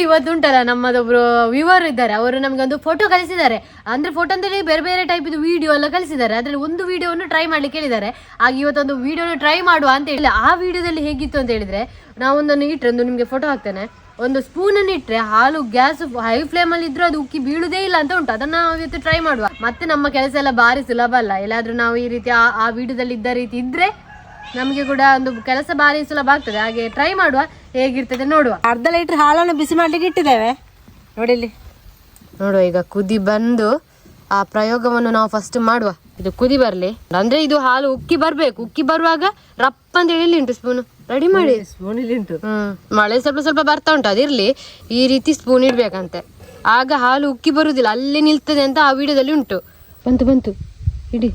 ಇವತ್ತು ಉಂಟಲ್ಲ ನಮ್ಮದೊಬ್ರು ವಿವರ್ ಇದ್ದಾರೆ. ಅವರು ನಮ್ಗೆ ಒಂದು ಫೋಟೋ ಕಳಿಸಿದ್ದಾರೆ. ಅಂದ್ರೆ ಫೋಟೋ ಅಂತೇಳಿ ಬೇರೆ ಬೇರೆ ಟೈಪ್ ವಿಡಿಯೋ ಎಲ್ಲ ಕಳಿಸಿದ್ದಾರೆ. ಅದ್ರಲ್ಲಿ ಒಂದು ವಿಡಿಯೋವನ್ನು ಟ್ರೈ ಮಾಡ್ಲಿಕ್ಕೆ ಹೇಳಿದ್ದಾರೆ. ಆಗ ಇವತ್ತೊಂದು ವಿಡಿಯೋನ ಟ್ರೈ ಮಾಡುವ ಅಂತ ಹೇಳಿ ಆ ವಿಡಿಯೋದಲ್ಲಿ ಹೇಗಿತ್ತು ಅಂತ ಹೇಳಿದ್ರೆ ನಾವೊಂದನ್ನು ಇಟ್ಟರೆ ಒಂದು ನಿಮಗೆ ಫೋಟೋ ಹಾಕ್ತೇನೆ. ಒಂದು ಸ್ಪೂನ್ ಇಟ್ಟರೆ ಹಾಲು ಗ್ಯಾಸ್ ಹೈ ಫ್ಲೇಮ್ ಅಲ್ಲಿ ಇದ್ರೂ ಅದು ಉಕ್ಕಿ ಬೀಳುದೇ ಇಲ್ಲ ಅಂತ ಉಂಟು. ಅದನ್ನ ನಾವು ಇವತ್ತು ಟ್ರೈ ಮಾಡುವ. ಮತ್ತೆ ನಮ್ಮ ಕೆಲಸ ಎಲ್ಲ ಭಾರಿ ಸುಲಭ ಅಲ್ಲ. ಎಲ್ಲಾದರೂ ನಾವು ಈ ರೀತಿ ಆ- ವಿಡಿಯೋದಲ್ಲಿ ಇದ್ದ ರೀತಿ ಇದ್ರೆ ನಮಗೆ ಕೂಡ ಒಂದು ಕೆಲಸ ಭಾರಿ ಸುಲಭ ಆಗ್ತದೆ. ಹಾಗೆ ಟ್ರೈ ಮಾಡುವ. ಹೇಗಿರ್ತದೆ ನೋಡುವ. ಅರ್ಧ ಲೀಟರ್ ಹಾಲನ್ನು ಬಿಸಿ ಮಾಡ್ಲಿಕ್ಕೆ ಇಟ್ಟಿದ್ದೇವೆ. ನೋಡಿ ಇಲ್ಲಿ. ನೋಡುವ ಈಗ ಕುದಿ ಬಂದು ಆ ಪ್ರಯೋಗವನ್ನು ನಾವು ಫಸ್ಟ್ ಮಾಡುವ. ಇದು ಕುದಿ ಬರ್ಲಿ. ಅಂದ್ರೆ ಇದು ಹಾಲು ಉಕ್ಕಿ ಬರ್ಬೇಕು. ಉಕ್ಕಿ ಬರುವಾಗ ರಪ್ಪ ಅಂತ ಹೇಳಿ ಉಂಟು ಸ್ಪೂನ್ ರೆಡಿ ಮಾಡಿ? ಸ್ಪೂನ್ ಇಲ್ಲಿ ಉಂಟು ಹ್ಮ್. ಮಳೆ ಸ್ವಲ್ಪ ಸ್ವಲ್ಪ ಬರ್ತಾ ಉಂಟು. ಅದಿರ್ಲಿ ಈ ರೀತಿ ಸ್ಪೂನ್ ಇಡ್ಬೇಕಂತೆ. ಆಗ ಹಾಲು ಉಕ್ಕಿ ಬರುದಿಲ್ಲ ಅಲ್ಲಿ ನಿಲ್ತದೆ ಅಂತ ಆ ವಿಡಿಯೋದಲ್ಲಿ ಉಂಟು. ಬಂತು ಬಂತು. ಇಡಿ.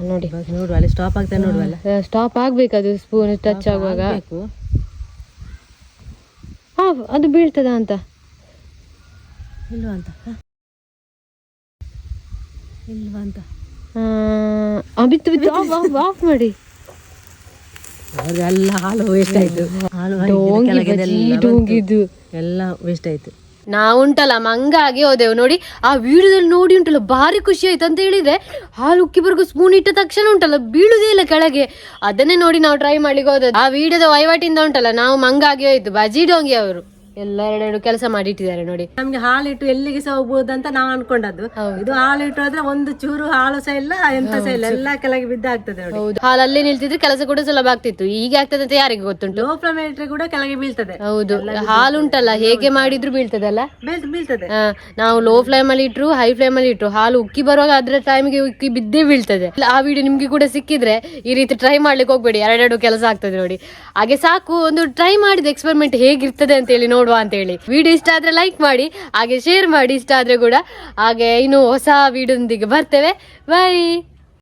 ನೋಡಿ ನೋಡುವ ಅಲ್ಲಿ ಸ್ಟಾಪ್ ಆಗ್ತಾ ನೋಡುವಲ್ಲ ಸ್ಟಾಪ್ ಆಗ್ಬೇಕು ಅದು ಸ್ಪೂನ್ ಟಚ್ ಆಗುವಾಗ. ಹಾ ಅದು ಬೀಳ್ತದ ಅಂತ. ಇಲ್ವಾ ಅಂತ? ಇಲ್ವಾ ಅಂತ? ಬಿತ್ತು ಬಿತ್ತು ಆಫ್ ಆಫ್ ಮಾಡಿ. ಎಲ್ಲ ಹಾಲು ವೇಸ್ಟ್ ಆಯ್ತು. ಹಾಲು ಹಾಕಿದ್ದು ಡೋಂಗಿ ಕೆಳಗಿದೆಲ್ಲ ಬಜ್ಜಿ ಬಂತು. ಡೋಂಗಿದ್ದು. ಎಲ್ಲ ವೇಸ್ಟ್ ಆಯ್ತು. ನಾವುಂಟಲ್ಲ ಮಂಗಾಗಿ ಹೋದೆವು ನೋಡಿ. ಆ ವಿಡಿಯೋದಲ್ಲಿ ನೋಡಿ ಉಂಟಲ್ಲ, ಭಾರಿ ಖುಷಿ ಆಯ್ತು ಅಂತ ಹೇಳಿದ್ರೆ ಹಾಲು ಉಕ್ಕಿ ಬರ್ಗು ಸ್ಪೂನ್ ಇಟ್ಟ ತಕ್ಷಣ ಉಂಟಲ್ಲ, ಬೀಳುದೇ ಇಲ್ಲ ಕೆಳಗೆ. ಅದನ್ನೇ ನೋಡಿ ನಾವು ಟ್ರೈ ಮಾಡ್ಲಿಕ್ಕೆ ಹೋದದ್ದು. ಆ ವಿಡಿಯೋದ ವಹಿವಾಟಿಂದ ಉಂಟಲ್ಲ, ನಾವು ಮಂಗಾಗಿ ಹೋಯ್ತು ಬಜಿ ಡೋಂಗಿ ಅವರು. ಎಲ್ಲ ಎರಡೆರಡು ಕೆಲಸ ಮಾಡಿ ಇಟ್ಟಿದ್ದಾರೆ ನೋಡಿ. ನಮ್ಗೆ ಹಾಲು ಇಟ್ಟು ಎಲ್ಲಿಗೆ ಸಹ ಹೋಗ್ಬೋದು ಅಂತ ನಾವು ಅನ್ಕೊಂಡದ್ದು. ಇದು ಹಾಲು ಇಟ್ಟು ಹೋದ್ರೆ ಒಂದು ಚೂರು ಹಾಲು ಸಹ ಇಲ್ಲ ಎಂತ ಸಹ ಇಲ್ಲ. ಎಲ್ಲ ಕೆಳಗೆ ಬಿದ್ದಾಗ್ತದೆ ನೋಡಿ. ಹೌದು. ಹಾಲಲ್ಲೇ ನಿಲ್ತಿದ್ರೆ ಕೆಲಸ ಕೂಡ ಸುಲಭ ಆಗ್ತಿತ್ತು. ಈಗ ಆಗ್ತದೆ ಅಂತ ಯಾರಿಗೆ ಗೊತ್ತುಂಟು? ಲೋ ಕೂಡ ಕೆಳಗೆ ಬೀಳ್ತದೆ. ಹೌದು. ಹಾಲು ಉಂಟಲ್ಲ ಹೇಗೆ ಮಾಡಿದ್ರು ಬೀಳ್ತದೆ ಅಲ್ಲ ಬೀಳ್ತದೆ. ಆ, ನಾವು ಲೋ ಫ್ಲೇಮ್ ಅಲ್ಲಿ ಇಟ್ರು ಹೈ ಫ್ಲೇಮ್ ಅಲ್ಲಿ ಇಟ್ರು. ಹಾಲು ಉಕ್ಕಿ ಬರುವಾಗ ಅದ್ರ ಟೈಮ್ಗೆ ಉಕ್ಕಿ ಬಿದ್ದೇ ಬೀಳ್ತದೆ. ಇಲ್ಲ, ಆ ವಿಡಿಯೋ ನಿಮ್ಗೆ ಕೂಡ ಸಿಕ್ಕಿದ್ರೆ ಈ ರೀತಿ ಟ್ರೈ ಮಾಡ್ಲಿಕ್ಕೆ ಹೋಗ್ಬೇಡಿ. ಎರಡೆರಡು ಕೆಲಸ ಆಗ್ತದೆ ನೋಡಿ. ಹಾಗೆ ಸಾಕು ಒಂದು ಟ್ರೈ ಮಾಡಿದ ಎಕ್ಸ್ಪೆರಿಮೆಂಟ್ ಹೇಗಿರ್ತದೆ ಅಂತ ಹೇಳಿ ನೋಡುವ ಅಂತ ಹೇಳಿ ವಿಡಿಯೋ ಇಷ್ಟ ಆದ್ರೆ ಲೈಕ್ ಮಾಡಿ, ಹಾಗೆ ಶೇರ್ ಮಾಡಿ ಇಷ್ಟ ಆದ್ರೆ ಕೂಡ ಹಾಗೆ ಇನ್ನು ಹೊಸ ವಿಡಿಯೋದೊಂದಿಗೆ ಬರ್ತೇವೆ. ಬಾಯ್